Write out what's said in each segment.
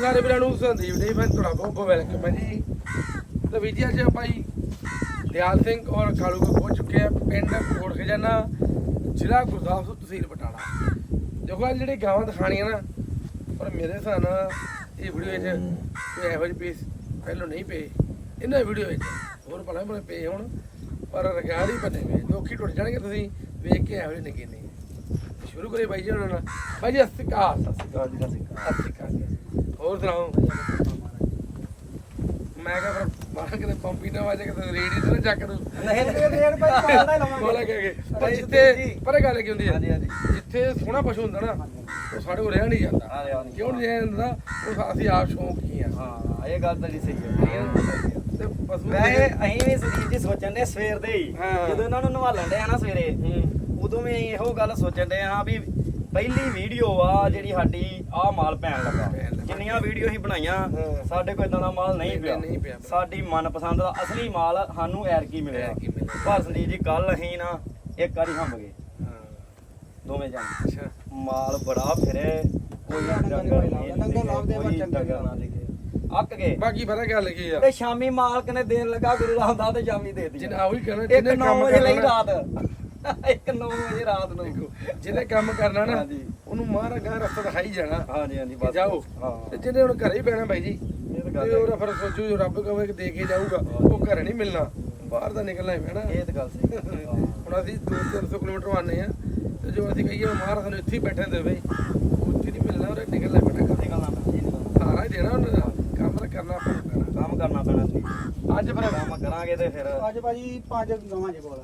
ਸਾਰੇ ਵੀਰਾਂ ਨੂੰ ਸੰਦੀਪ ਜੀ ਮੈਂ ਤੁਹਾਡਾ ਬਹੁਤ ਬਹੁਤ ਵੈਲਕਮ ਹੈ ਜੀ। ਤੇ ਜੀ ਅੱਜ ਆਪਾਂ ਜੀ ਦਿਆਲ ਸਿੰਘ ਔਰ ਕਾਲੂ ਕੋ ਪਹੁੰਚ ਚੁੱਕੇ ਆ ਪਿੰਡ ਕੋਟ ਖਜ਼ਾਨਾ ਜ਼ਿਲ੍ਹਾ ਗੁਰਦਾਸਪੁਰ ਤਹਿਸੀਲ ਬਟਾਲਾ ਦੇਖੋ ਅੱਜ ਜਿਹੜੇ ਗਾਵਾਂ ਦਿਖਾਣੀਆਂ ਨਾ ਪਰ ਮੇਰੇ ਹਿਸਾਬ ਨਾਲ ਇਹ ਵੀਡੀਓ ਵਿੱਚ ਕੋਈ ਇਹੋ ਜਿਹੇ ਪੀਸ ਪਹਿਲਾਂ ਨਹੀਂ ਪਏ। ਇਹਨਾਂ ਵੀਡੀਓ ਵਿੱਚ ਹੋਰ ਭਲਾ ਭਲੇ ਪਏ ਹੁਣ ਪਰ ਰਗਾੜ ਹੀ ਬਣੇ ਹੋਏ। ਦੋਖੀ ਟੁੱਟ ਜਾਣਗੇ ਤੁਸੀਂ ਵੇਖ ਕੇ ਇਹੋ ਜਿਹੇ ਨਿੱਕੇ ਨਹੀਂ ਸ਼ੁਰੂ ਕਰੇ ਬਾਈ ਜੀ ਉਹਨਾਂ ਨਾਲ। ਬਾਈ ਜੀ ਸਤਿ ਸ਼੍ਰੀ ਅਕਾਲ। ਸਤਿ ਸ਼੍ਰੀ ਅਕਾਲ ਜੀ ਸਤਿ ਸ਼੍ਰੀ ਅਕਾਲ। ਹੋਰ ਸੁਣਾਓ? ਮੈਂ ਕਿਹਾ ਫਿਰ ਬਾਹਰ ਕਿਤੇ ਪੰਪੀ ਨਾ ਵਾਜੇ ਕਿਤੇ ਰੇੜੀ ਤੇ ਨਾ ਚੱਕ ਦੂ। ਨਹੀਂ ਤੇ ਰੇਟ ਭਾਈ ਪਾਲਦਾ ਲਵਾਂਗੇ। ਕੇ। ਪਰ ਜਿੱਥੇ ਪਰ ਗੱਲ ਕੀ ਹੁੰਦੀ ਹੈ। ਜਿੱਥੇ ਸੋਹਣਾ ਪਸ਼ੂ ਹੁੰਦਾ ਨਾ ਉਹ ਸਾਡੇ ਕੋਲ ਰਹਿ ਨਹੀਂ ਜਾਂਦਾ। ਨਹੀਂ। ਕਿਉਂ ਨਹੀਂ ਜਾਂਦਾ? ਉਹ ਅਸੀਂ ਆਪ ਸ਼ੌਂਕੀ ਆ। ਹਾਂ ਇਹ ਗੱਲ ਤਾਂ ਜੀ ਸਹੀ ਹੈ। ਤੇ ਪਸ਼ੂ ਵੈਸੇ ਅਸੀਂ ਵੀ ਸਰੀਰ ਜੀ ਸੋਚਣ ਦੇ ਸਵੇਰ ਦੇ ਹੀ। ਜਦੋਂ ਇਹਨਾਂ ਨੂੰ ਨਵਾਲਣ ਦੇ ਆ ਨਾ ਸਵੇਰੇ ਉਦੋਂ ਵੀ ਇਹੋ ਗੱਲ ਸੋਚਣ ਦੇ ਆ ਵੀ ਪਹਿਲੀ ਵੀਡੀਓ ਆ ਜਿਹੜੀ ਸਾਡੀ ਆ ਮਾਲ ਪੈਣ ਲੱਗਾ। ਜਿੰਨੀਆਂ ਵੀਡੀਓ ਅਸੀਂ ਬਣਾਈਆਂ ਹਾਂ। ਸਾਡੇ ਕੋਲ ਇਦਾਂ ਦਾ ਮਾਲ ਨਹੀਂ ਪਿਆ। ਸਾਡੀ ਮਨਪਸੰਦ ਦਾ ਅਸਲੀ ਮਾਲ ਸਾਨੂੰ ਐਰਕੀ ਮਿਲਿਆ। ਪਰ ਸੰਦੀਪ ਜੀ ਕੱਲ ਅਸੀਂ ਨਾ ਇੱਕ ਵਾਰੀ ਹੰਬ ਗਏ। ਹਾਂ। ਦੋਵੇਂ ਜਾਣੇ। ਮਾਲ ਬੜਾ ਫਿਰੇ ਕੋਈ ਡੰਗਰ ਨਹੀਂ ਪਰ ਚੰਗੇ ਨਾ ਲਿਖੇ ਅੱਕ ਗਏ। ਬਾਕੀ ਪਤਾ ਕੀ ਆ? ਤੇ ਸ਼ਾਮੀ ਮਾਲਕ ਨੇ ਦੇਣ ਲੱਗਾ ਗੁਰੂ ਰਾਮਦਾਸ ਤੇ ਸ਼ਾਮੀ ਦੇ ਦਿੱਤੀ। ਜਿਹਨੇ ਉਹੀ ਇੱਕ ਜਿਹਨੇ 9 ਕੰਮ ਵਜੇ ਲਈ ਕਰਨਾ ਰਾਤ। ਇੱਕ 9 ਵਜੇ ਰਾਤ ਨੂੰ। ਜਿਹਨੇ ਕੰਮ ਕਰਨਾ ਨਾ ਹਾਂਜੀ। ਉਹਨੂੰ ਮਾਰਾ ਗਾਂ ਰਸਤਾ ਦਿਖਾਈ ਜਾਣਾ। ਹਾਂਜੀ ਹਾਂਜੀ ਕਿ ਜਾਓ। ਹਾਂ। ਤੇ ਜਿਹਨੇ ਹੁਣ ਘਰੇ ਹੀ ਪੈਣਾ ਬਾਈ ਜੀ ਇਹ ਤਾਂ ਤੇ ਗੱਲ ਉਹਦਾ ਹੈ। ਫਿਰ ਸੋਚੂ ਜੋ ਰੱਬ ਕਹੇ ਕਿ ਦੇ ਕੇ ਜਾਊਗਾ ਉਹ ਘਰੇ ਨਹੀਂ ਮਿਲਣਾ। ਬਾਹਰ ਦਾ ਨਿਕਲਣਾ ਹੀ ਪੈਣਾ। ਇਹ ਤਾਂ ਗੱਲ ਸਹੀ ਹੈ। ਹਾਂ। ਹੁਣ ਅਸੀਂ 2-300 ਕਿਲੋਮੀਟਰ ਆਨੇ ਆ ਤੇ ਜੋ ਅਸੀਂ ਕਹੀਏ ਮਹਾਰਾਜ ਸਾਨੂੰ ਇੱਥੇ ਹੀ ਬੈਠੇ ਦੇ ਬਈ। ਉੱਥੇ ਨਹੀਂ ਮਿਲਣਾ ਉਹ ਨਿਕਲਣਾ ਹੀ ਪੈਣਾ। ਸਾਰਾ ਹੀ ਦੇਣਾ ਉਹਨੇ। ਕੰਮ ਤਾਂ ਕਰਨਾ ਪੈਣਾ। ਕੰਮ ਕਰਨਾ ਪੈਣਾ ਸੀ ਅੱਜ ਫਿਰ ਕੰਮ ਕਰਾਂਗੇ ਤੇ ਫਿਰ। ਅੱਜ ਭਾਜੀ ਪੰਜ ਗਾਵਾਂ ਜੇ ਕੋਲ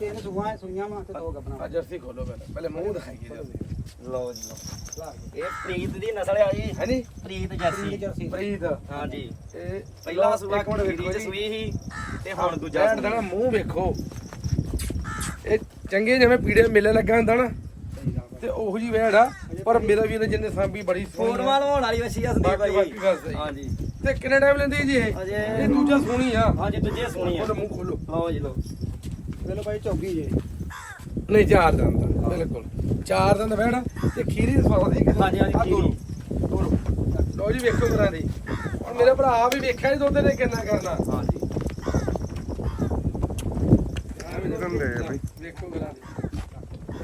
ਤਿੰਨ ਸੂਆਂ ਸੁਈਆਂ ਵਾ ਤੇ ਦੋ ਗੱਬਣਾ ਅੱਜ ਜਰਸੀ ਖੋਲੋ ਪਹਿਲੇ। ਪਹਿਲੇ ਮੂੰਹ ਦਿਖਾਈਏ ਜਰਸੀ ਲਓ ਜੀ ਲਓ। ਇਹ ਪ੍ਰੀਤ ਦੀ ਨਸਲ ਆ ਜੀ। ਹੈ ਨਹੀਂ ਪ੍ਰੀਤ ਪ੍ਰੀਤ ਜਰਸੀ। ਜਰਸੀ ਪ੍ਰੀਤ ਹਾਂਜੀ ਇਹ ਪਹਿਲਾ ਸੂਆ ਇੱਕ ਮਿੰਟ ਖੀਰੀ ਵੇਖੋ ਚ ਜੀ। ਸੂਈ ਸੀ ਤੇ ਹੁਣ ਦੂਜਾ ਭੈਣ ਦਾ ਨਾ ਮੂੰਹ ਵੇਖੋ। ਇਹ ਚੰਗੇ ਜਿਵੇਂ ਪੀੜੇ ਮੇਲੇ ਲੱਗਾ ਹੁੰਦਾ ਨਾ ਤੇ ਉਹੋ ਜੀ ਵੈੜ ਆ। ਪਰ ਮੇਰਾ ਵੀਰ ਜਿੰਨੇ ਸਾਂਭੀ ਬੜੀ ਸੋਹਣੀ ਫੋਟੋਆਂ ਆ। ਲਵਾਉਣ ਵਾਲੀ ਵਸੀ ਆ ਸੰਦੀਪ ਬਾਕੀ- ਭਾਈ। ਬਾਕੀ ਗੱਲ ਸਹੀ। ਹਾਂਜੀ ਤੇ ਕਿੰਨੇ ਟਾਈਮ ਲੈਂਦੀ ਜੀ ਇਹ? ਅਜੇ- ਇਹ ਦੂਜਾ ਸੋਹਣੀ ਆ। ਹਾਂਜੀ ਦੂਜੇ ਸੋਹਣੀ ਆ। ਉਹਦਾ ਮੂੰਹ ਖੋਲੋ। ਲਓ ਜੀ ਲਓ। ਵੇਲੋ ਭਾਈ ਚੌਗੀ ਜੇ। ਨਹੀਂ ਚਾਰ ਦੰਦ ਬਿਲਕੁਲ। ਚਾਰ ਦੰਦ ਵੈੜ ਤੇ ਖੀਰੀ ਦੀ ਸਵਾਦ ਦੀ ਹਾਂਜੀ, ਹਾਂਜੀ, ਤੋੜੋ। ਲਓ ਜੀ ਵੇਖੋ ਕਰਾਂ ਦੀ। ਹੁਣ ਮੇਰੇ ਭਰਾ ਆ ਵੀ ਵੇਖਿਆ ਜੀ ਦੁੱਧ ਨੇ ਕਿੰਨਾ ਕਰਨਾ। ਹਾਂਜੀ। ਵੇਖੋ ਕਰਾਂ ਦੀ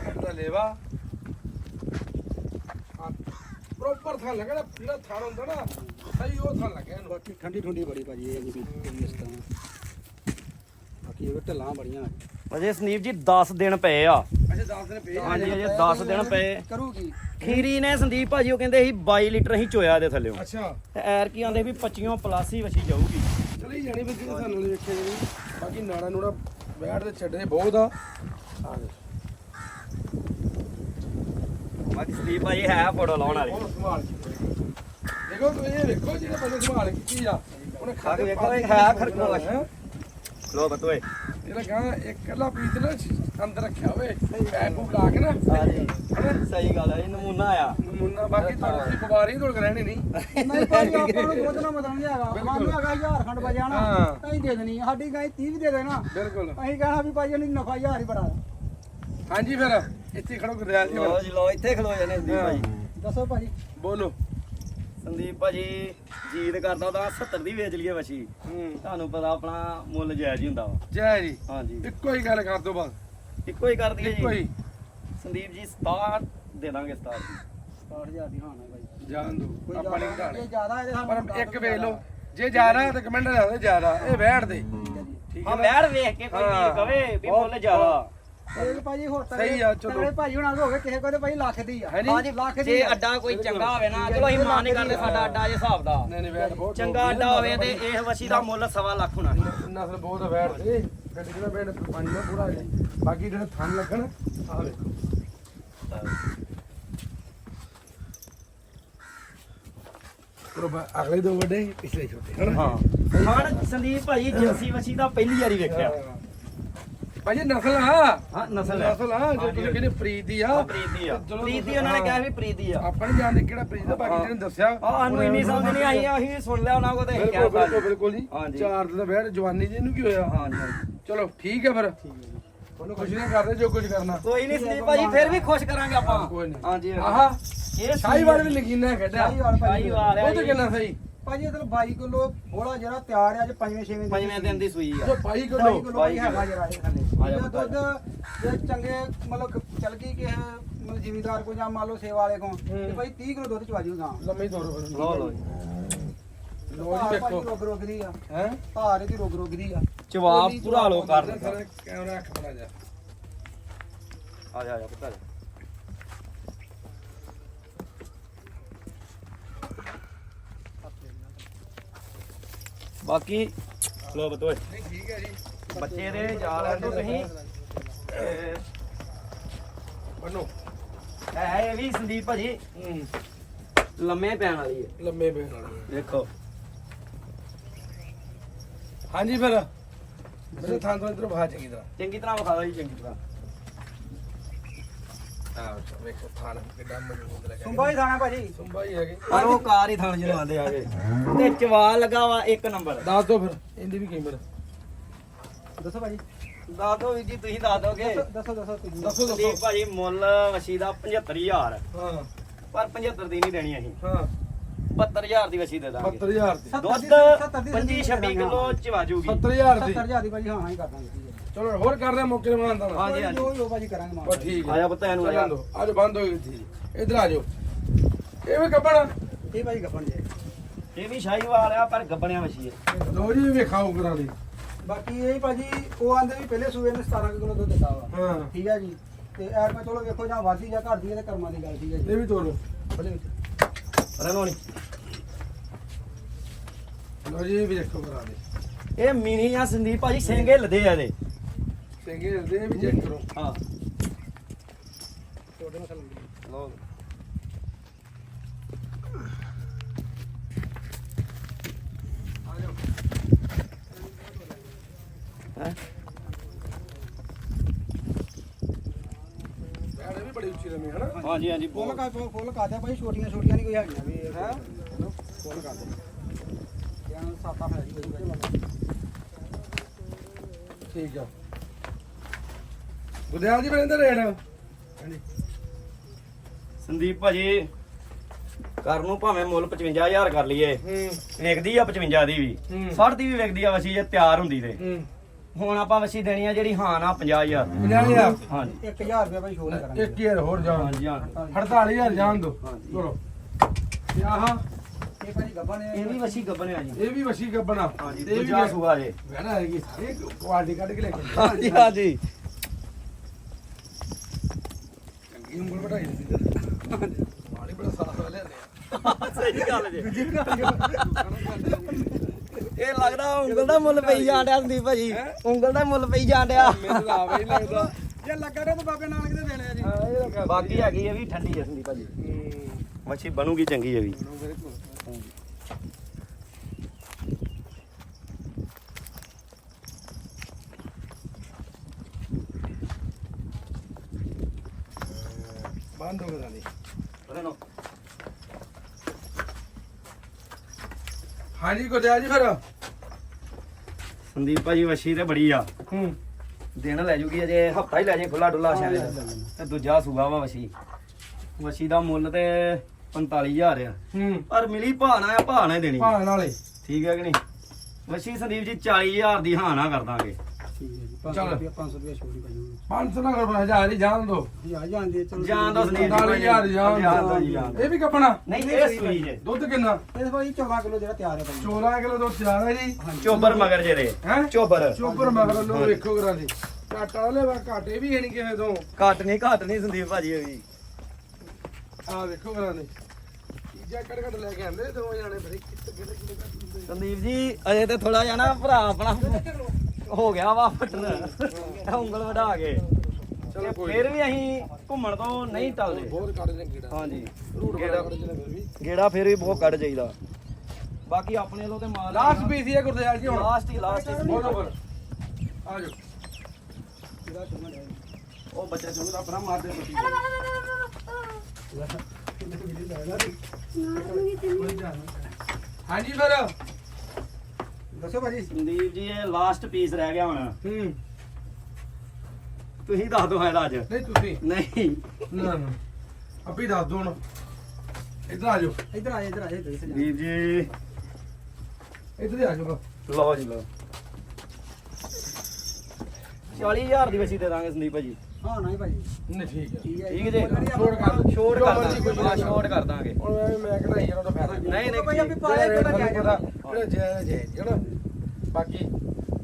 ਇਹਦਾ ਲੇਵਾ ਪ੍ਰੋਪਰ ਥਾਂ ਲੱਗਣਾ ਜਿਹੜਾ ਥਾਂ ਹੁੰਦਾ ਨਾ ਸਹੀ ਉਹ ਥਾਂ ਲੱਗਿਆ ਇਹਨੂੰ। ਬਾਕੀ ਠੰਡੀ ਠੰਡੀ ਬੜੀ ਭਾਜੀ ਇਹ ਜੀ ਇਸ ਤਰ੍ਹਾਂ। ਬਾਕੀ ਇਹ ਢੱਲਾਂ ਬੜੀਆਂ। ਅਜੇ ਸੰਦੀਪ ਜੀ 10 ਦਿਨ ਪਏ ਆ। ਅੱਛਾ 10 ਦਿਨ ਪਏ ਹਾਂਜੀ ਅਜੇ 10 ਦਿਨ ਪਏ। ਕਰੂਗੀ। ਖੀਰੀ ਨੇ ਸੰਦੀਪ ਭਾਜੀ ਉਹ ਕਹਿੰਦੇ ਸੀ 22 ਲੀਟਰ ਹੀ ਚੋਇਆ ਇਹਦੇ ਥੱਲੇੋਂ ਅੱਛਾ। ਐਰ ਕੀ ਆਂਦੇ ਵੀ 25 ਪਲੱਸ ਹੀ ਵਸੀ ਜਾਊਗੀ। ਚਲੀ ਜਾਣੀ ਵੀ ਜਿਹਨੇ ਸਾਨੂੰ ਨਹੀਂ ਵੇਖਿਆ ਜੀ। ਬਾਕੀ ਨਾੜਾ ਨੂੜਾ ਬੈਠ ਤੇ ਛੱਡਣੇ ਬਹੁਤ ਆ। ਆ ਦੇ ਬਾਕੀ ਸੰਦੀਪ ਭਾਜੀ ਹੈ ਫੋਟੋ ਲਾਉਣ ਵਾਲੀ। ਸੰਭਾਲ ਦੇਖੋ ਤੁਸੀਂ ਇਹ ਵੇਖੋ ਜਿਹੜੇ ਬੰਦੇ ਸੰਭਾਲ ਕੀਤੀ ਆ। ਉਹਨੇ ਖਾ ਕੇ ਵੇਖੋ, ਇਹ ਹੈ ਖਰਗੋਸ਼। ਹੈਂ? ਲੋ ਬਤੋਏ ਜਿਹੜਾ ਇੱਕ ਕੱਲਾ ਪੀਸ ਨਾ ਅੰਦਰ ਰੱਖਿਆ ਹੋਵੇ ਪੂਪ ਲਾ ਕੇ ਨਾ। ਹਾਂਜੀ ਹਨਾ ਸਹੀ ਗੱਲ ਹੈ ਇਹ ਨਮੂਨਾ ਆ। ਨਮੂਨਾ ਬਾਕੀ ਤੁਹਾਨੂੰ ਤੁਸੀਂ ਬਿਮਾਰੀ ਤੋਂ ਰਹਿਣੀ ਨਹੀਂ। ਨਹੀਂ ਭਾਜੀ ਆਪਾਂ ਨੂੰ ਦੁੱਧ ਨਾ ਮਤਲਬ ਨਹੀਂ ਹੈਗਾ। ਸਾਨੂੰ ਹੈਗਾ ਹਜ਼ਾਰ ਖੰਡ ਵਜਾਣਾ ਹਾਂ। ਅਸੀਂ ਦੇ ਦੇਣੀ ਸਾਡੀ ਗਾਂ 30 ਵੀ ਦੇ ਦੇਣਾ। ਬਿਲਕੁਲ। ਅਸੀਂ ਕਹਿਣਾ ਵੀ ਭਾਜੀ ਉਹਨੇ ਨਫਾ ਹਜ਼ਾਰ ਹੀ ਬੜਾ ਹਾਂਜੀ ਫਿਰ ਇੱਥੇ ਖੜੋ ਗੁਰਦਿਆਲ ਜੀ ਲੋ ਜੀ ਲੋ ਇੱਥੇ ਖਲੋ ਜਾਣੇ ਸੰਦੀਪ ਭਾਜੀ। ਦੱਸੋ ਭਾਜੀ। ਬੋਲੋ। ਸੰਦੀਪ ਭਾਜੀ ਜੀਦ ਕਰਦਾ ਤਾਂ 70 ਦੀ ਵੇਚ ਲਈਏ ਵਸ਼ੀ। ਹੂੰ। ਤੁਹਾਨੂੰ ਪਤਾ ਆਪਣਾ ਮੁੱਲ ਜਾਇਜ਼ ਹੀ ਹੁੰਦਾ ਵਾ। ਜੈ ਜੀ ਹਾਂਜੀ। ਇੱਕੋ ਹੀ ਗੱਲ ਕਰ ਦੋ ਬਸ। ਇੱਕੋ ਹੀ ਕਰ ਦਈਏ ਇੱਕੋ ਜੀ ਹੀ। ਸੰਦੀਪ ਜੀ 67 ਦੇ ਦਾਂਗੇ 67 ਦੀ। 60000 ਦੀ ਹਾਂ ਨਾ ਭਾਈ ਜਾਣ ਦੋ। ਆਪਾਂ ਨਹੀਂ ਘਟਾਣੇ ਜ਼ਿਆਦਾ ਇਹਦੇ ਸਾਨੂੰ ਪਰ ਇੱਕ ਵੇਖ ਲਓ। ਜੇ ਜ਼ਿਆਦਾ ਤੇ ਕਮੈਂਟ ਲਿਆਉਂਦੇ ਜ਼ਿਆਦਾ। ਇਹ ਵੈੜ ਦੇ। ਠੀਕ ਹਾਂ? ਵੈੜ ਵੇਖ ਕੇ ਕੋਈ ਹਾਂ। ਵੀਰ ਕਵੇ ਵੀ ਬਹੁਤ- ਮੁੱਲ ਜ਼ਿਆਦਾ ਇਹ ਭਾਜੀ ਹੋਰ ਸਹੀ ਆ, ਚਲੋ। ਤਗੜੇ ਭਾਜੀ ਹੁਣਾਂ ਦੇ ਹੋ ਗਏ ਕਿਸੇ ਕੋਲ ਤੇ ਭਾਈ ਲੱਖ ਦੀ ਆ। ਹੈ ਨੀ? ਹਾਂਜੀ ਲੱਖ ਦੀ ਜੇ ਆ। ਅੱਡਾ ਕੋਈ ਚੰਗਾ ਹੋਵੇ ਨਾ ਚਲੋ ਅਸੀਂ ਮਾਨ ਨਹੀਂ ਕਰਦੇ ਸਾਡਾ ਅੱਡਾ ਜੇ ਹਿਸਾਬ ਦਾ। ਨਹੀਂ ਨਹੀਂ ਵੈੜ ਬਹੁਤ ਚੰਗਾ ਅੱਡਾ ਹੋਵੇ ਤੇ ਇਹ ਵਸ਼ੀ ਦਾ ਮੁੱਲ ਸਵਾ ਲੱਖ ਹੋਣਾ। ਨਸਲ ਬਹੁਤ ਆ ਵੈੜ ਤੇ ਗੱਡੀ ਦਾ ਵੈੜ ਪਾਣੀ ਨਾ ਪੂਰਾ ਜੀ। ਬਾਕੀ ਜਿਹੜੇ ਥਣ ਲੱਗਣ ਆਹ ਵੇਖੋ। ਚਲੋ ਬਾ- ਅਗਲੇ ਦੋ ਵੱਡੇ ਪਿਛਲੇ ਛੋਟੇ ਹਨਾ? ਹਾਂ। ਹਾਂ ਸੰਦੀਪ ਭਾਈ ਜਰਸੀ ਵਸ਼ੀ ਦਾ ਪਹਿਲੀ ਵਾਰੀ ਵੇਖਿਆ। ਭਾਜੀ ਨਸਲ ਆ। ਹਾਂ ਨਸਲ ਹੈ ਨਸਲ ਆ ਜੋ ਤੁਸੀਂ ਕਹਿੰਦੇ ਪ੍ਰੀਤ ਦੀ ਆ। ਆ ਪ੍ਰੀਤੀ ਆ। ਪ੍ਰੀਤੀ ਉਹਨਾਂ ਨੇ ਕਿਹਾ ਵੀ ਪ੍ਰੀਤੀ ਆ। ਆਪਾਂ ਨਹੀਂ ਜਾਣਦੇ ਕਿਹੜਾ ਪ੍ਰੀਤ ਆ ਬਾਕੀ ਜਿਹਨੇ ਦੱਸਿਆ ਆ ਸਾਨੂੰ ਇੰਨੀ ਸਮਝ ਨਹੀਂ ਆਈ ਅਸੀਂ ਵੀ ਸੁਣ ਲਿਆ ਉਹਨਾਂ ਕੋ ਤੇ ਅਸੀਂ ਕਹਿ ਬਿਲਕੁਲ ਬਿਲਕੁਲ ਜੀ। ਚਾਰ ਦਿਨ ਬੈਠ ਜਵਾਨੀ ਜੀ ਇਹਨੂੰ ਕੀ ਹੋਇਆ? ਹਾਂਜੀ ਚਲੋ ਠੀਕ ਹੈ ਫਿਰ। ਖੋਲੋ ਕੁਝ ਨਹੀਂ ਕਰਦੇ ਜੋ ਕੁਝ ਕਰਨਾ। ਕੋਈ ਨਹੀਂ ਸੰਦੀਪ ਭਾਜੀ ਫਿਰ ਵੀ ਖੁਸ਼ ਕਰਾਂਗੇ ਆਪਾਂ। ਕੋਈ ਨਹੀਂ। ਹਾਂਜੀ ਆਹਾ ਇਹ ਸ਼ਾਹੀਵਾਲ ਵੀ ਨਗੀਨਾ ਹੈ ਖੇਡਿਆ। ਸ਼ਾਹੀਵਾਲ ਆ ਉਹ ਤੇ ਕਿੰਨਾ ਸਹੀ। ਭਾਜੀ ਇਧਰ 22 ਕਿਲੋ ਬੋਲਾ ਜਿਹੜਾ ਤਿਆਰ ਹੈ ਅੱਜ ਪੰਜਵੇਂ ਛੇਵੇਂ ਪੰਜਵੇਂ ਦਿਨ ਦੀ ਸੂਈ ਆ। ਜੋ ਪਾਈ 22 ਕਿਲੋ ਕਿਲੋ ਭਾਜੀ ਹੈਗਾ। ਜਰਾ ਇਹ ਥੱਲੇ ਆ ਜਾ ਇਹਦਾ ਦੁੱਧ ਜੇ ਚੰਗੇ ਮਤਲਬ ਚੱਲ ਗਈ ਕਿ ਮਤਲਬ ਜ਼ਿਮੀਦਾਰ ਕੋ ਜਾਂ ਮੰਨ ਲਓ ਸੇਵਾ ਵਾਲੇ ਕੋ ਤੇ ਭਾਈ 30 ਕਿਲੋ ਦੁੱਧ ਚਵਾ ਜੂਗਾ ਲੰਮੀ ਤੋਰ ਲੋ ਲੋ ਲੋ ਜੀ ਵੇਖੋ ਰੋਗ ਰੋਗਰੀ ਆ। ਹੈ? ਭਾਰ ਇਹਦੀ ਰੋਗ ਰੋਗਰੀ ਆ। ਜਵਾਬ ਪੂਰਾ ਲੋ ਕਰ ਦਿੱਤਾ ਕੈਮਰਾ ਅੱਖ ਬਣਾ ਜਾ ਆ ਜਾ ਆ ਜਾ ਪੁੱਤ ਆ ਜਾ। ਬਾਕੀ ਲੋ ਬਤੋਏ ਨਹੀਂ ਠੀਕ ਹੈ ਜੀ ਬੱਚੇ ਦੇ ਜਾ ਲੈਣ ਦੋ ਤੁਸੀਂ। ਬੰਨੋ ਹੈ ਇਹ ਵੀ ਸੰਦੀਪ ਭਾਜੀ। ਲੰਮੇ ਪੈਣ ਵਾਲੀ ਹੈ। ਲੰਮੇ ਬੇਨ ਵਾਲੀ ਦੇਖੋ। ਹਾਂਜੀ ਫਿਰ। ਮੇਰੇ ਥਾਂ ਤੋਂ ਇਧਰ ਬਾਹਰ ਚੰਗੀ ਤਰ੍ਹਾਂ। ਚੰਗੀ ਤਰ੍ਹਾਂ ਵਿਖਾ ਦਿਓ ਜੀ ਚੰਗੀ ਤਰ੍ਹਾਂ। ਵੇਖੋ ਕਿੱਡਾ ਮਜ਼ਬੂਤ ਹੀ ਥਾਣਾ ਭਾਜੀ। ਸੁੰਬਾ ਹੀ ਹੈਗੇ। ਪਰ ਉਹ ਕਾਰ ਹੀ ਥਣ ਜਿਹਨੂੰ ਆਂਦੇ ਆਗੇ ਤੇ ਚਵਾ ਲੱਗਾ ਵਾ ਇੱਕ ਨੰਬਰ। ਦੱਸ ਦੋ ਫਿਰ ਇਹਦੀ ਵੀ ਕੀਮਤ। ਦੱਸੋ ਭਾਜੀ। ਦੱਸ ਦੋ ਵੀਰ ਜੀ ਤੁਸੀਂ ਦੱਸ ਦੋਗੇ। ਦੱਸੋ ਦੱਸੋ ਤੁਸੀਂ। ਦੱਸੋ ਸੰਦੀਪ ਦੱਸੋ ਭਾਜੀ ਮੁੱਲ ਵਸ਼ੀ ਦਾ 75000 ਹਾਂ। ਪਰ 75 ਦੀ ਨਹੀਂ ਦੇਣੀ ਅਸੀਂ। ਹਾਂ। 72000 ਦੀ ਵਸ਼ੀ ਦੇ ਦਾਂਗੇ। 70000 ਦੀ। ਦੁੱਧ 25 26 ਕਿਲੋ ਚਵਾ ਜੂਗੀ 70000 ਦੀ। 70000 ਦੀ ਭਾਜੀ ਹਾਂ ਹਾਂ ਹੀ ਕਰ ਦਾਂਗੇ। ਚਲੋ ਹੋਰ ਕਰਦੇ ਆ ਮੌਕੇ ਤੇ ਮਾਨਦਾ ਹਾਂਜੀ, ਹਾਂਜੀ। ਜੋ ਜੋ ਭਾਜੀ ਕਰਾਂਗੇ ਮਾਂ ਬਸ ਠੀਕ ਆ ਜਾ ਪੁੱਤ ਇਹਨੂੰ ਆ ਜਾ। ਚੱਲਣ ਦਿਓ। ਆ ਜਾਓ ਬੰਦ ਹੋ ਗਈ ਜੀ ਇਧਰ ਆ ਜਾਓ। ਇਹ ਵੀ ਕੱਪੜਾ ਇਹ ਭਾਜੀ ਗੱਪਣ ਜੇ। ਇਹ ਵੀ ਸ਼ਾਹੀਵਾਲ ਆ ਪਰ ਗੱਬਣਿਆ ਵਸ਼ੀ ਹੈ ਲੋ ਜੀ ਵੇਖਾਓ ਕਰਾ ਲਈ। ਬਾਕੀ ਇਹ ਭਾਜੀ ਉਹ ਆਂਦੇ ਵੀ ਪਹਿਲੇ ਸੂਏ ਨੇ 17 ਕਿਲੋ ਦੁੱਧ ਦਿੱਤਾ ਵਾ। ਹਾਂ। ਠੀਕ ਹੈ ਜੀ। ਤੇ ਐਰ ਮੈਂ ਚਲੋ ਵੇਖੋ ਜਾਂ ਵਾਦੀ ਜਾਂ ਘਟਦੀ ਹੈ ਤੇ ਕਰਮਾਂ ਦੀ ਗੱਲ ਠੀਕ ਹੈ ਜੀ। ਇਹ ਵੀ ਤੋਰੋ ਬੜੇ ਵਿੱਚ। ਰਣੋਣੀ ਲੋ ਜੀ ਇਹ ਵੀ ਦੇਖੋ ਕਰਾ ਲਈ। ਇਹ ਮਿਨੀ ਆ ਸੰਦੀਪ ਭਾਜੀ ਸਿੰਘੇ ਲਦੇ ਆ ਇਹਦੇ। ਚੰਗੇ ਹੁੰਦੇ ਇਹ ਵੀ ਚੈੱਕ ਕਰੋ। ਹਾਂ। ਛੋਟੇ ਮਸਲ ਹੁੰਦੇ ਲੋ ਆ ਜਾਓ। ਹੈ? ਬੈੜ ਵੀ ਬੜੀ ਉੱਚੀ ਲੰਮੀ ਹਨਾ? ਹਾਂਜੀ ਹਾਂਜੀ ਫੁੱਲ ਕਾ ਫੁੱਲ ਕਾ ਦਿਆ ਭਾਈ ਛੋਟੀਆਂ ਛੋਟੀਆਂ ਨਹੀਂ ਕੋਈ ਹੈਗੀਆਂ ਵੀ ਹੈ? ਫੁੱਲ ਕਾ ਦੇ ਜਾਂ ਸਾਤਾ ਫੈਲ ਜੀ। ਭਾਜੀ ਠੀਕ ਆ। ਗੁਰਦਿਆਲ ਜੀ ਬਰਿੰਦਰ ਰੇਟ? ਹਾਂਜੀ। ਸੰਦੀਪ ਭਾਜੀ ਕਰ ਨੂੰ ਭਾਵੇਂ ਮੁੱਲ 55000 ਕਰ ਲਈਏ ਹੂੰ। ਵੇਖਦੀ ਆ 55 ਦੀ ਵੀ। ਹੂੰ। 60 ਦੀ ਵੀ ਵੇਖਦੀ ਆ ਵਸੀ ਜੇ ਤਿਆਰ ਹੁੰਦੀ ਤੇ। ਹੂੰ। ਹੁਣ ਆਪਾਂ ਵਸੀ ਦੇਣੀ ਆ ਜਿਹੜੀ ਹਾਂ ਨਾ 50000 50000 ਹਾਂਜੀ। 1000 ਰੁਪਏ ਭਾਈ ਛੋੜ ਕਰਾਂਗੇ। ਇੱਕ ਯਾਰ ਹੋਰ ਜਾਣ ਹਾਂਜੀ ਹਾਂ 48000 ਜਾਣ ਦੋ। ਹਾਂਜੀ। ਚਲੋ। ਆਹ ਇਹ ਭਾਜੀ ਗੱਪਣ ਨੇ। ਇਹ ਵੀ ਵਸੀ ਗੱਬਣਿਆ ਜੀ। ਇਹ ਵੀ ਵਸ਼ੀ ਗੱਬਣਾ ਹਾਂਜੀ ਤੇ ਇਹ ਵੀ ਸੂਆ ਜੇ। ਵੈਣਾ ਹੈਗੀ ਇਹ ਕੁਆਲਿਟੀ ਕੱਢ ਕੇ ਲੈ ਕੇ। ਹਾਂਜੀ ਹਾਂਜੀ। ਉਂਗਲ ਬੜਾ ਸਾਫ਼ ਸਹੀ ਗੱਲ ਜੇ। ਇਹ ਲੱਗਦਾ ਉਂਗਲ ਦਾ ਮੁੱਲ ਪਈ ਜਾਣ ਡਿਆ ਸੰਦੀਪ ਭਾਜੀ। ਉਂਗਲ ਦਾ ਮੁੱਲ ਪਈ ਜਾਣ ਡਿਆ। ਮੈਨੂੰ ਤਾਂ ਆਵੇ ਹੀ ਲੱਗਦਾ। ਜੇ ਲੱਗਾ ਰੇ ਤਾਂ ਬਾਬੇ ਨਾਨਕ ਦੇ ਦੇਣੇ ਆ ਜੀ। ਹਾਂ ਇਹ ਤਾਂ ਬਾਕੀ ਹੈਗੀ ਇਹ ਵੀ ਠੰਡੀ ਹੈ ਸੰਦੀਪ ਭਾਜੀ। ਮੱਛੀ ਬਣੂਗੀ ਚੰਗੀ ਇਹ ਵੀ। ਮੇਰੇ ਕੋਲ ਬੰਦ ਹੋ ਗਿਆ ਨਹੀਂ ਹਾਂਜੀ ਗੁਰਦਿਆਲ ਜੀ ਫਿਰ ਸੰਦੀਪ ਭਾਜੀ ਵਸ਼ੀ ਤੇ ਬੜੀ ਆ ਹੂੰ ਦਿਨ ਲੈ ਜੂਗੀ ਅਜੇ ਹਫਤਾ ਹੀ ਲੈ ਜੇ ਖੁੱਲਾ ਡੁੱਲਾ ਸ਼ਾਇਦ ਤੇ ਦੂਜਾ ਸੂਆ ਵਾ ਵਸ਼ੀ ਵਸ਼ੀ ਦਾ ਮੁੱਲ ਤੇ 45000 ਆ। ਹੂੰ ਪਰ ਮਿਲੀ ਭਾਣਾ ਆ ਭਾਣਾ ਹੀ ਦੇਣੀ। ਭਾਣ ਵਾਲੇ ਠੀਕ ਹੈ ਕਿ ਨਹੀਂ? ਵਸ਼ੀ ਸੰਦੀਪ ਜੀ 40000 ਦੀ ਹਾਂ ਨਾ ਕਰ ਦਾਂਗੇ। ਠੀਕ ਹੈ ਜੀ। ਚੱਲ। 500 ਰੁਪਏ 500 ਰੁਪਏ ਛੋੜੀ ਭਾਜੀ 500 ਨਾ ਕਰੋ ਹਜ਼ਾਰ ਹੀ ਜਾਣ ਦੋ। ਜੀ ਆ ਜਾਂਦੇ ਆ, ਚਲੋ। ਜਾਣ ਦੋ ਸੰਦੀਪ ਜੀ 45000 ਜਾਣ ਜਾਣ ਦੋ ਦੋ। ਜੀ ਜਾਣ ਦਿਓ। ਇਹ ਵੀ ਕੱਪਣਾ? ਨਹੀਂ ਇਹ ਸੂਈ ਜੇ ਦੁੱਧ ਕਿੰਨਾ? ਇਹ ਭਾਜੀ 14 ਕਿਲੋ ਜਿਹੜਾ ਤਿਆਰ ਹੈ ਭਾਜੀ। 14 ਕਿਲੋ ਦੁੱਧ ਤਿਆਰ ਹੈ ਜੀ। ਚੋਬਰ ਮਗਰ ਜੇ ਦੇ ਹੈ? ਚੋਬਰ। ਚੋਪਰ ਮਗਰ ਲੋ ਵੇਖੋ ਕਰਾ ਦੀ ਘਾਟਾ ਵਾਲੇ ਵਾ ਘਾਟੇ ਵੀ ਹੈ ਨਹੀਂ ਕਿਸੇ ਤੋਂ। ਘੱਟ ਨਹੀਂ ਘੱਟ ਨਹੀਂ ਸੰਦੀਪ ਭਾਜੀ ਇਹ ਵੀ। ਆ ਵੇਖੋ ਕਰਾ ਦੀ ਤੀਜਾ ਕੜ ਕੜ ਲੈ ਕੇ ਆਂਦੇ ਦੋ ਜਾਣੇ ਬੜੇ ਕਿੱਥੇ ਕਿਹੜੇ ਕਿਹੜੇ ਕੱਢ ਦਿੰਦੇ ਸੰਦੀਪ ਜੀ ਅਜੇ ਤੇ ਥੋੜਾ ਜਿਹਾ ਨਾ ਭਰਾ ਆਪਣਾ ਹੋ ਗਿਆ ਵਾ ਫਟਣ ਉਂਗਲ ਵਢਾ ਕੇ ਚਲੋ ਕੋਈ ਫਿਰ ਵੀ ਅਸੀਂ ਘੁੰਮਣ ਤੋਂ ਨਹੀਂ ਟਲਦੇ ਬਹੁਤ ਕੱਢ ਦੇ ਕੀੜਾ ਹਾਂਜੀ ਰੂਟ ਗੇੜਾ ਕੱਢ ਦੇ ਫਿਰ ਵੀ ਗੇੜਾ ਫਿਰ ਵੀ ਬਹੁਤ ਕੱਢ ਜਾਈਦਾ ਬਾਕੀ ਆਪਣੇ ਲੋ ਤੇ ਮਾਲ ਲਾਸਟ ਪੀਸ ਹੀ ਹੈ ਗੁਰਦਿਆਲ ਜੀ ਹੁਣ ਲਾਸਟ ਹੀ ਲਾਸਟ ਹੀ ਬੋਲੋ ਬੋਲ ਆ ਜਾਓ ਜਿਹੜਾ ਚੁੰਮਾ ਹੈ ਉਹ ਬੱਚਾ ਚੋਂ ਦਾ ਆਪਣਾ ਮਾਰਦੇ ਬੱਚੀ ਹਾਂਜੀ ਫਿਰ ਦੱਸੋ ਭਾਜੀ। ਸੰਦੀਪ ਜੀ ਇਹ ਲਾਸਟ ਪੀਸ ਰਹਿ ਗਿਆ ਹੁਣ। ਹੂੰ। ਤੁਸੀਂ ਦੱਸ ਦਿਓ ਇਹਦਾ ਅੱਜ। ਨਹੀਂ ਤੁਸੀਂ। ਨਹੀਂ। ਨਾ ਨਾ। ਆਪੇ ਦੱਸ ਦੋ ਹੁਣ। ਇੱਧਰ ਆ ਜਾਓ। ਇੱਧਰ ਆ ਜਾ ਇੱਧਰ ਆ ਜਾ ਇੱਧਰ। ਵੀਰ ਜੀ। ਇੱਧਰ ਹੀ ਆ ਜਾਓ ਲਓ ਜੀ ਲਓ। 40000 ਦੀ ਵਸੀ ਦੇ ਦਾਂਗੇ ਸੰਦੀਪ ਭਾਜੀ। ਹਾਂ ਨਹੀਂ ਭਾਜੀ ਨਹੀਂ ਠੀਕ ਹੈ। ਠੀਕ ਹੈ ਠੀਕ ਜੇ। ਛੋੜ ਕਰ ਦਿਓ। ਛੋੜ ਜੋ ਕਰ ਮਰਜ਼ੀ ਕੋਈ ਦਾਂਗੇ ਹਾਂ, ਛੋੜ ਕਰ ਦਾਂਗੇ। ਹੁਣ ਮੈਂ ਮੈਂ ਕਢਾਈ ਜਾਣਾ ਉਹਦਾ ਫਾਇਦਾ ਨਹੀਂ ਨਹੀਂ। ਭਾਈ ਆਪੇ ਠੀਕ। ਪਾਇਆ ਜਿਹੜਾ ਕਿਹੜਾ ਰੇਟ ਜਾਇਜ਼ ਤੁਹਾਨੂੰ ਪਤਾ, ਜਿਹੜਾ ਜਾਇਜ਼ ਹੈ ਜਿਹੜਾ ਬਾਕੀ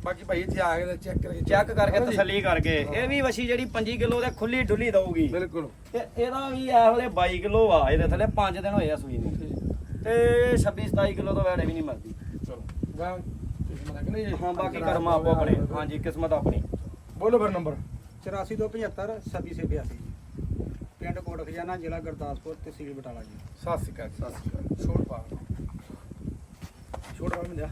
ਬਾਕੀ ਭਾਈ ਇੱਥੇ ਆ ਕੇ ਚੈੱਕ ਕਰਕੇ ਚੈੱਕ ਕਰਕੇ ਹਨਾ ਜੀ? ਤਸੱਲੀ ਕਰਕੇ। ਇਹ ਵੀ ਵਸੀ ਜਿਹੜੀ 25 ਕਿਲੋ ਦੇ ਖੁੱਲੀ ਡੁੱਲੀ ਦਊਗੀ। ਬਿਲਕੁਲ। ਤੇ ਇਹਦਾ ਵੀ ਇਹ ਵੇਲੇ 22 ਕਿਲੋ ਆ ਇਹਦੇ ਥੱਲੇ 5 ਦਿਨ ਹੋਏ ਆ ਸੂਈ ਨੂੰ। ਤੇ 26 27 ਕਿਲੋ ਤੋਂ ਵੈੜੇ ਵੀ ਨਹੀਂ ਮਰਦੀ। ਚਲੋ ਹਾਂ ਬਾਕੀ ਕਰਮਾ ਆਪੋ ਆਪਣੇ। ਹਾਂਜੀ ਕਿਸਮਤ ਆਪਣੀ। ਬੋਲੋ ਫਿਰ ਨੰਬਰ। 8475 2682 ਪਿੰਡ ਕੋਟ ਖਜ਼ਾਨਾ ਜ਼ਿਲ੍ਹਾ ਗੁਰਦਾਸਪੁਰ, ਤਹਿਸੀਲ ਬਟਾਲਾ ਜੀ। ਸਤਿ ਸ਼੍ਰੀ ਅਕਾਲ, ਸਤਿ ਸ਼੍ਰੀ ਅਕਾਲ। ਛੋੜ ਪਾ ਛੋੜ ਪਾ ਮਿਲਿਆ।